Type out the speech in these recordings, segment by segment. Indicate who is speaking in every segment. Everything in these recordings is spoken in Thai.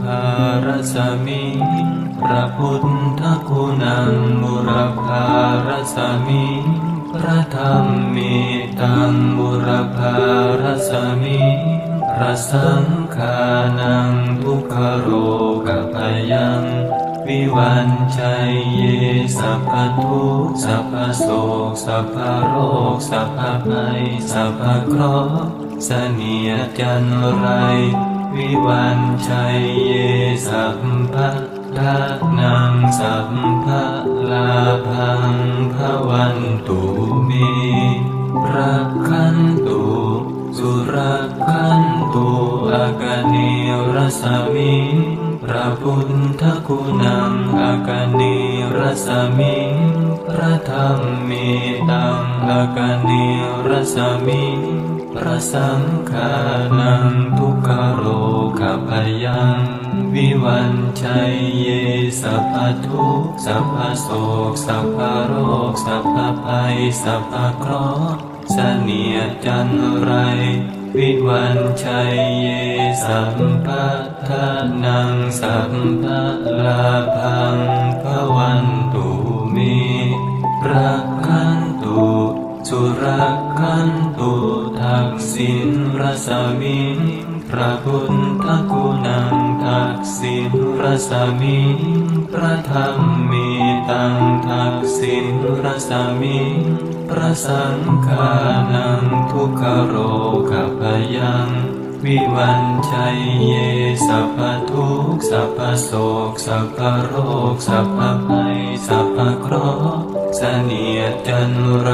Speaker 1: พารสมิ พระพุทธคุณังบุรพารสมิ พระธรรมมีตังบุรพารสมิ พระสังฆานังทุกขโรกพยังวิวันชัยเยสัพพทุกสัพพโศกสัพพโรคสัพพภัยสัพพเคราะห์เสนียจันไร วิวันชัยเยสัพพะทานังสัพพะลาภังพระวันตุมีรักขันตุสุรักขันตุอากเนรสมิ พระพุทธคุณังอากเนรสมิพระธรรมเมตังอากเนรสมิพระสังฆานังทุกขโรคพยังวิวันชัยเยสัพพทุกสัพพโศกสัพพโรคสัพพภัยสัพพเคราะห์เสนียจันไร วิวันชัยเยสัมปะทานังสัมปะลาพังพระวันตุเมรักขันตุสุรักขันตุทักษิณรสมิพระพุทธคุณังทักษิณรสมิพระธรรมมีตังทักษิณรสมิพระสังฆานังทุกขโร วิวันชัยเยสัพพทุกสัพพโศกสัพพโรคสัพพภัยสัพพเคราะห์เสนียดจันไร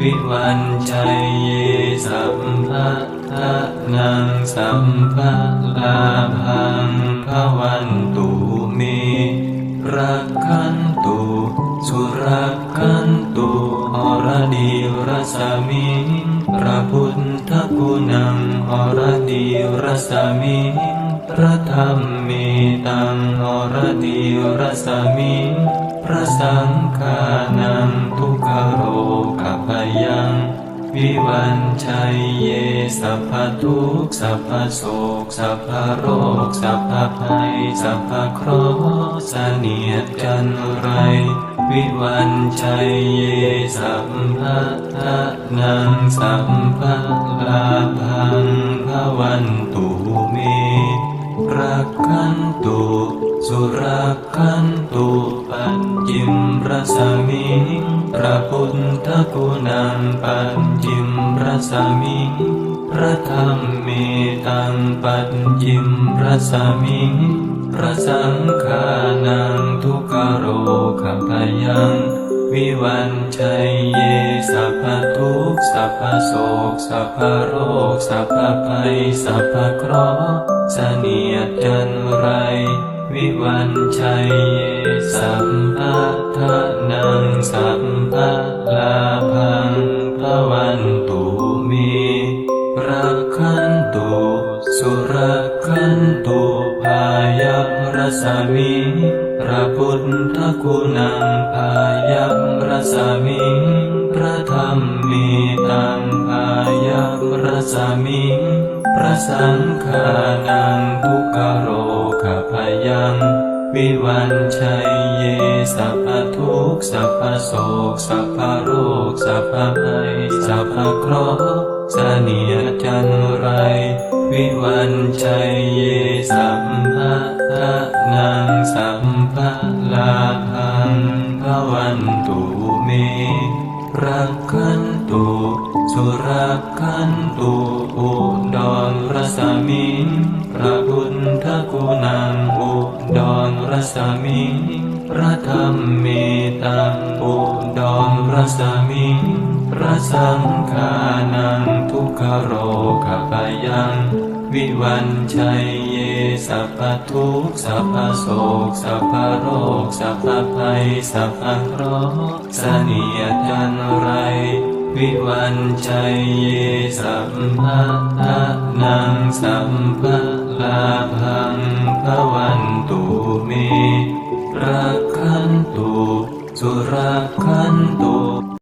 Speaker 1: วิวันชัยเยสัมภะทะนังสัมภะลาพังพวันตุเมรักขันตุสุรักขันตุอรดีรสมิ พระพุทธคุณังอรดีรสมิพระธรรมมีตังอรดีรสมิพระสังฆานังทุกขโรคพยัง วิวันชัยเยสัพพทุกสัพพโศกสัพพโรคสัพพภัยสัพพเคราะห์เสนียดจันไร วิวันชัยเยสัมภะทะนังสัมภะลาพังพระวันตุเมรักขันตุสุรักขัน ปัญจิมรสมิพระธรรมเมตังปัญจิมรสมิพระสังฆานังทุกขโรคพยังวิวันชัยเยสัพพทุกสัพพโศกสัพพโรคสัพพภัยสัพพเคราะห์เสนียดจันไร วิวันชัยเยสัมภะทะนังสัมภะลาพัง สมิพระพุทธคุณังพายรสมิพระธรรมมีตังพายรสมิพระสังฆานังทุกขโรคพยังวิวันชัยเยสัพพทุกสัพพโศกสัพพโรคสัพพภัยสัพพเคราะห์เสนียจันไร วิวันชัยเยสัมภะ ทะนังสัมภะลาพังพระวันตุเมรักขันตุสุรักขันตุอุดรรสมิพระพุทธคุณังอุดรรสมิพระธรรมเมตังอุดรรสมิพระสังฆานังทุกขโรคพยัง วิวันชัย สัพพทุกสัพพโศกสัพพโรคสัพพภัยสัพพเคราะห์เสนียดจันไรวิวันชัยเยสัมภะทะนังสัมภะลาพังพระวันตุเมรักขันตุสุรักขันตุ